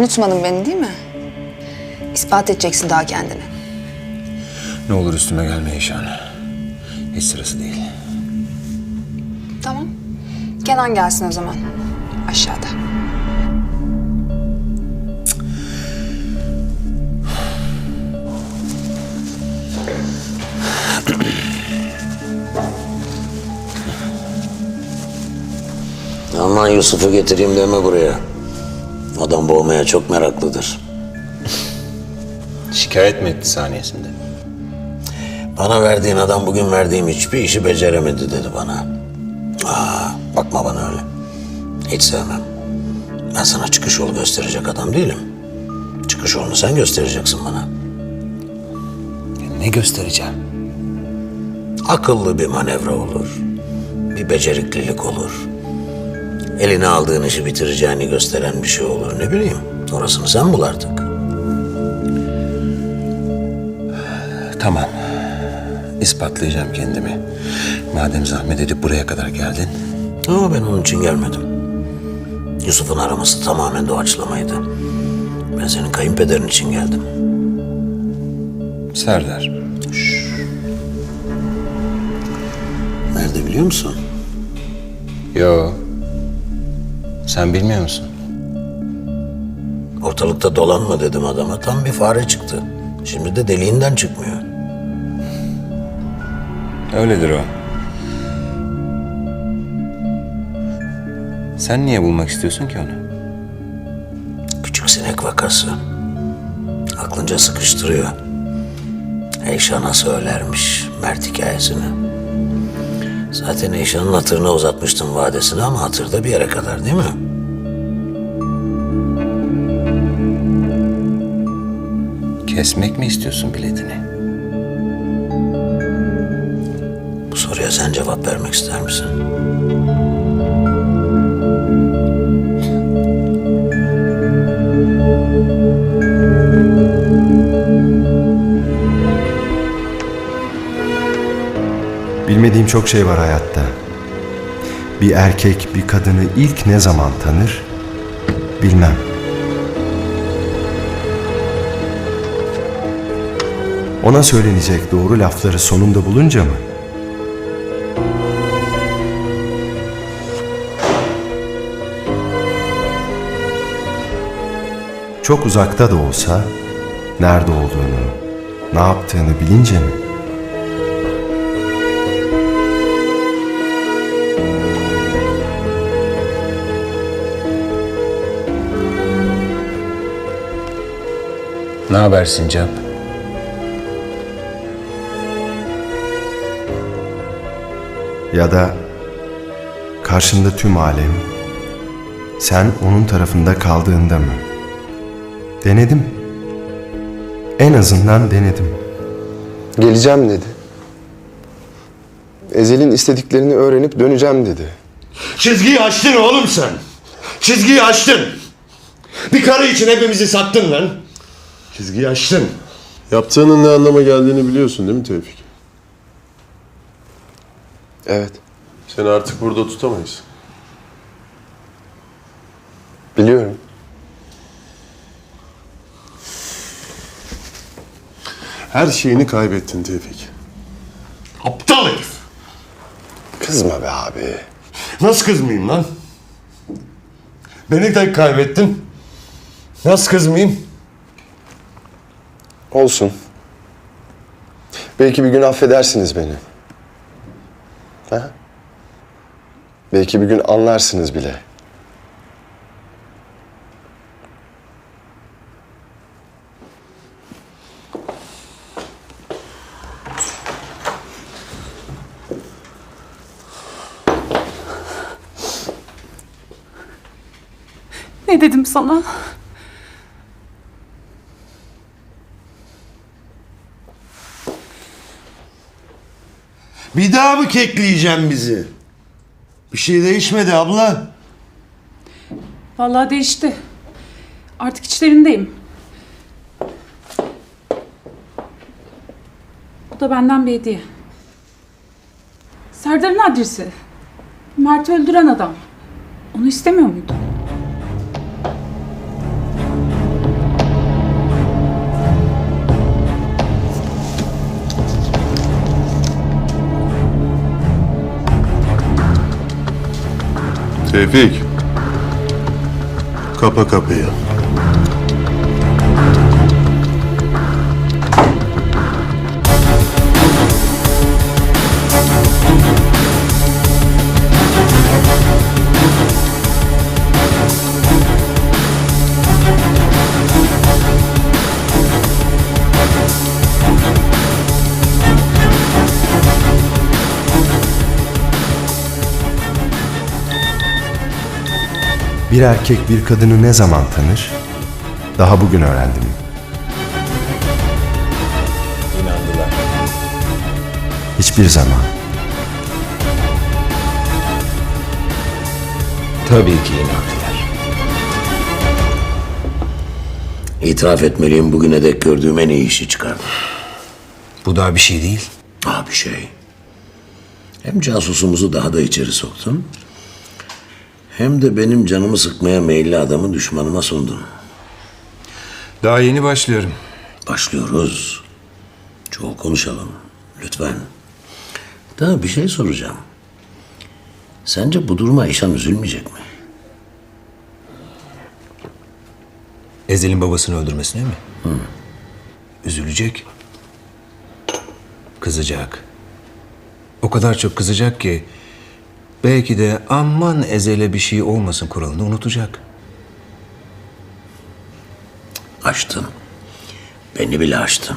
Unutmadın beni değil mi? İspat edeceksin daha kendini. Ne olur üstüme gelme İşan. Hiç sırası değil. Tamam. Kenan gelsin o zaman. Aşağıda. Aman Yusuf'u getireyim deme buraya. Adam boğmaya çok meraklıdır. Şikayet mi etti saniyesinde? Bana verdiğin adam bugün verdiğim hiçbir işi beceremedi dedi bana. Aa, bakma bana öyle. Hiç sevmem. Ben sana çıkış yolu gösterecek adam değilim. Çıkış yolunu sen göstereceksin bana. Ne göstereceğim? Akıllı bir manevra olur. Bir beceriklilik olur. Eline aldığın işi bitireceğini gösteren bir şey olur. Ne bileyim. Orasını sen bul artık. Tamam. İspatlayacağım kendimi. Madem zahmet edip buraya kadar geldin. Ama ben onun için gelmedim. Yusuf'un araması tamamen doğaçlamaydı. Ben senin kayınpederin için geldim. Serdar. Nerede biliyor musun? Yo. Sen bilmiyor musun? Ortalıkta dolanma dedim adama. Tam bir fare çıktı. Şimdi de deliğinden çıkmıyor. Öyledir o. Sen niye bulmak istiyorsun ki onu? Küçük sinek vakası. Aklınca sıkıştırıyor. Eyşan'a söylermiş Mert hikayesini. Zaten Eyşan'ın hatırına uzatmıştım vadesini ama hatırda bir yere kadar değil mi? Kesmek mi istiyorsun biletini? Bu soruya sen cevap vermek ister misin? Bilmediğim çok şey var hayatta. Bir erkek bir kadını ilk ne zaman tanır? Bilmem. Ona söylenecek doğru lafları sonunda bulunca mı? Çok uzakta da olsa nerede olduğunu, ne yaptığını bilince mi? Ne haber Sincap? Ya da karşında tüm alem sen onun tarafında kaldığında mı? Denedim. En azından denedim. Geleceğim dedi. Ezel'in istediklerini öğrenip döneceğim dedi. Çizgiyi aştın oğlum sen. Çizgiyi aştın. Bir karı için hepimizi sattın lan. Çizgiyi aştın. Yaptığının ne anlama geldiğini biliyorsun değil mi Tevfik? Evet, Seni artık burada tutamayız. biliyorum. Her şeyini kaybettin Tevfik. Aptal herif. Kızma be abi. Nasıl kızmayayım lan? Beni de kaybettin. Nasıl kızmayayım? Olsun. Belki bir gün affedersiniz beni. Ha? Belki bir gün anlarsınız bile. Ne dedim sana? Bir daha mı kekleyeceğim bizi? Bir şey değişmedi abla. Vallahi değişti. Artık içlerindeyim. Bu da benden bir hediye. Serdar'ın adresi. Mert'i öldüren adam. Onu istemiyor muydun? Tevfik. Kapa kapıyı. Bir erkek bir kadını ne zaman tanır? Daha bugün öğrendim. İnandılar. Hiçbir zaman. Tabii ki inandılar. İtiraf etmeliyim bugüne dek gördüğüm en iyi işi çıkardım. Bu daha bir şey değil. Ah bir şey. Hem casusumuzu daha da içeri soktun. Hem de benim canımı sıkmaya meyilli adamı düşmanıma sundun. Daha yeni başlıyorum. Başlıyoruz. Çok konuşalım. Lütfen. Daha bir şey soracağım. Sence bu duruma İşan üzülmeyecek mi? Ezel'in babasını öldürmesine mi? Üzülecek. Kızacak. O kadar çok kızacak ki belki de aman Ezel'e bir şey olmasın kuralını unutacak. Açtın. Beni bile açtın.